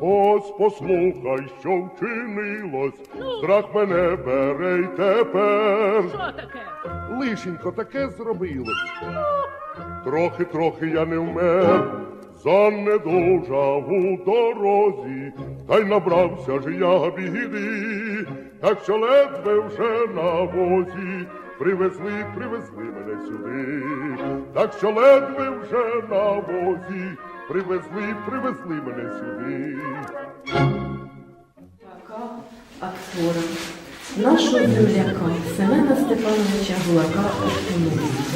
Ось послухай, що вчинилось, страх мене бере й тепер. Що таке? Лишенько таке зробилось. Трохи-трохи я не вмер, занедужав у дорозі, та й набрався ж я біди, так що ледве вже на возі. Привезли, привезли мене сюди, так що ледве вже на возі, привезли, привезли мене сюди. Гулака актора, нашого земляка Семена Степановича Гулака Артемовича.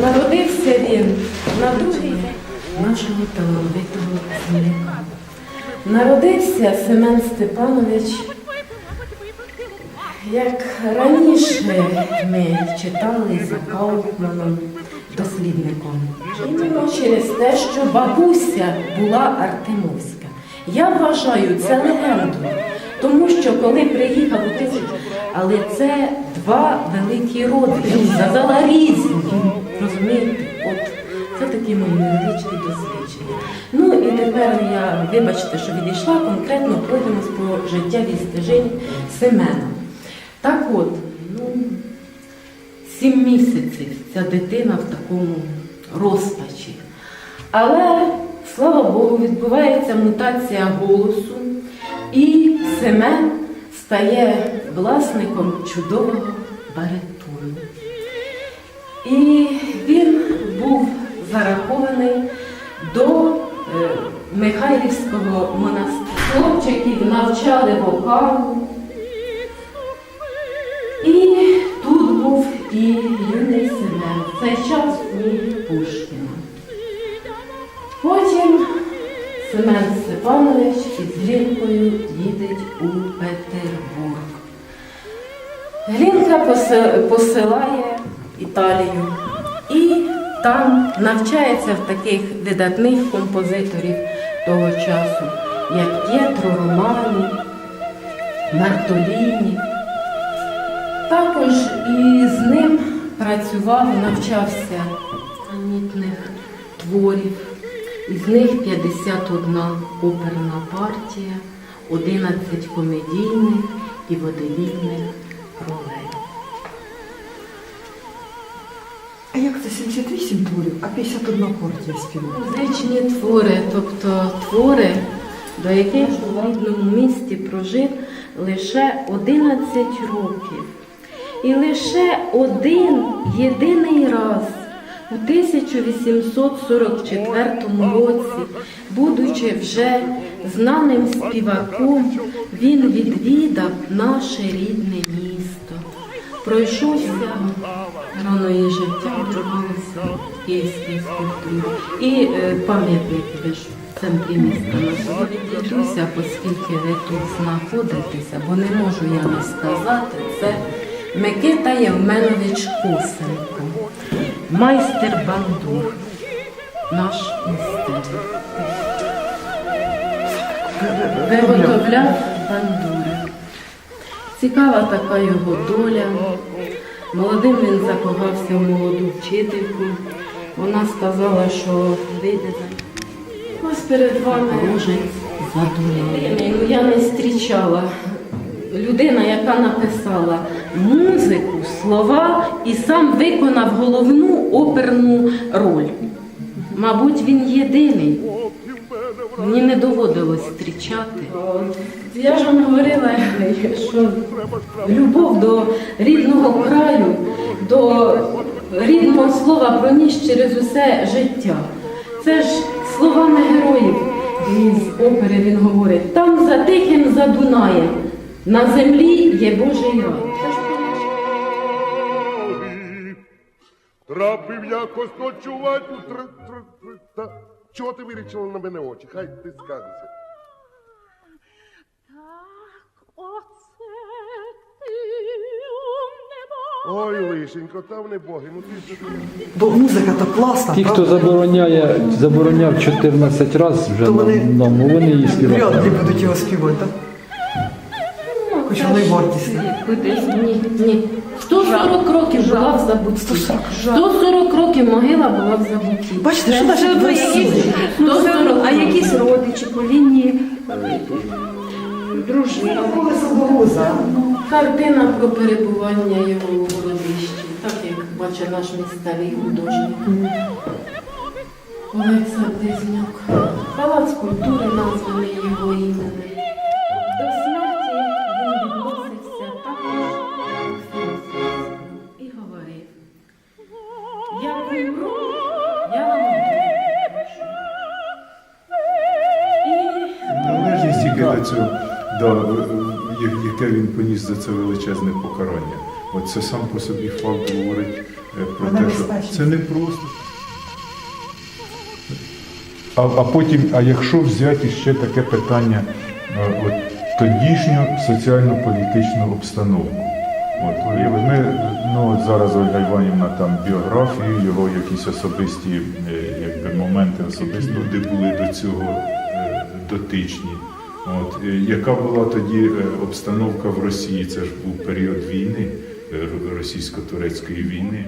Народився він на другий нашого талановитого земляка. Народився Семен Степанович, як раніше ми читали за Кауфманом, дослідником. Іменно через те, що бабуся була Артемовська. Я вважаю це легендою, тому що коли приїхав у тисячу, але це два великі роди. Я сказала різні. Розумієте? От це такі мої невеличкі дослідження. Ну і тепер я, вибачте, що відійшла, конкретно пройдемось по життєвій стежині Семена. Так от, ну, сім місяців ця дитина в такому розпачі. Але, слава Богу, відбувається мутація голосу, і Семен стає власником чудового баритону. І він був зарахований до е, Михайлівського монастиря. Хлопчиків навчали вокалу. І юний Семен, в цей час і Пушкіна. Потім Семен Степанович із Глінкою їдеть у Петербург. Глінка посилає Італію і там навчається в таких видатних композиторів того часу, як П'єтро Романі, Мартоліні. Також і з ним працював, навчався самітних творів. Із них 51 оперна партія, 11 комедійних і водевільних ролей. А як це 78 творів, а 51 партія співає? Музичні твори, тобто твори, до яких у рідному місті прожив лише 11 років. І лише один єдиний раз у 1844 році, будучи вже знаним співаком, він відвідав наше рідне місто. Пройшовся рано її життя, трималося в київській скульптурі. І е, пам'ятник ви центрі міста нашого відійдуся, оскільки ви тут знаходитеся, бо не можу я не сказати, це Микита Євменович Косенко, майстер бандур, наш місцевий. Виготовляв бандури. Цікава така його доля. Молодим він закохався в молоду вчительку. Вона сказала, що вийде за ось перед вами рожець задуманий. Ну я не зустрічала людина, яка написала музику, слова і сам виконав головну оперну роль. Мабуть, він єдиний. Мені не доводилось зустрічати. Я ж вам говорила, що любов до рідного краю, до рідного слова проніс через усе життя. Це ж словами героїв із опери він говорить, там за тихим за Дунаєм, на землі є Божий рай. Трапив якось ночувати. Ну, Чого ти вирішила на мене очі? Хай ти скажешся. Так, оце Ой, лишенько, там не боги, ну ти ж. То музика то класна. Ті, хто забороняє, забороняв 14 разів вже То вони- нам, вони її співають. Вряд ли будуть його співати. Вартісні. Кудись ні, ні. 140 років була в забутті. 140 років могила була в забутті. Бачите, що якісь, ну, 140 одно, а якісь родичі по лінії е, дружини. Коли Собороза. Картина про перебування його у городищі, так як бачить наш місцевий художник. Олекса Близнюк. Палац культури названий його іменем. До да, е, яке він поніс за це величезне покарання. От це сам по собі факт говорить е, про Вона те, що це не просто. А, а потім, а якщо взяти ще таке питання, е, от, тодішню соціально-політичну обстановку. От, і ми ну, от зараз Ольга Іванівна там біографію, його якісь особисті якби, моменти особисто, де були до цього дотичні. От, яка була тоді е, обстановка в Росії? Це ж був період війни, е, російсько-турецької війни.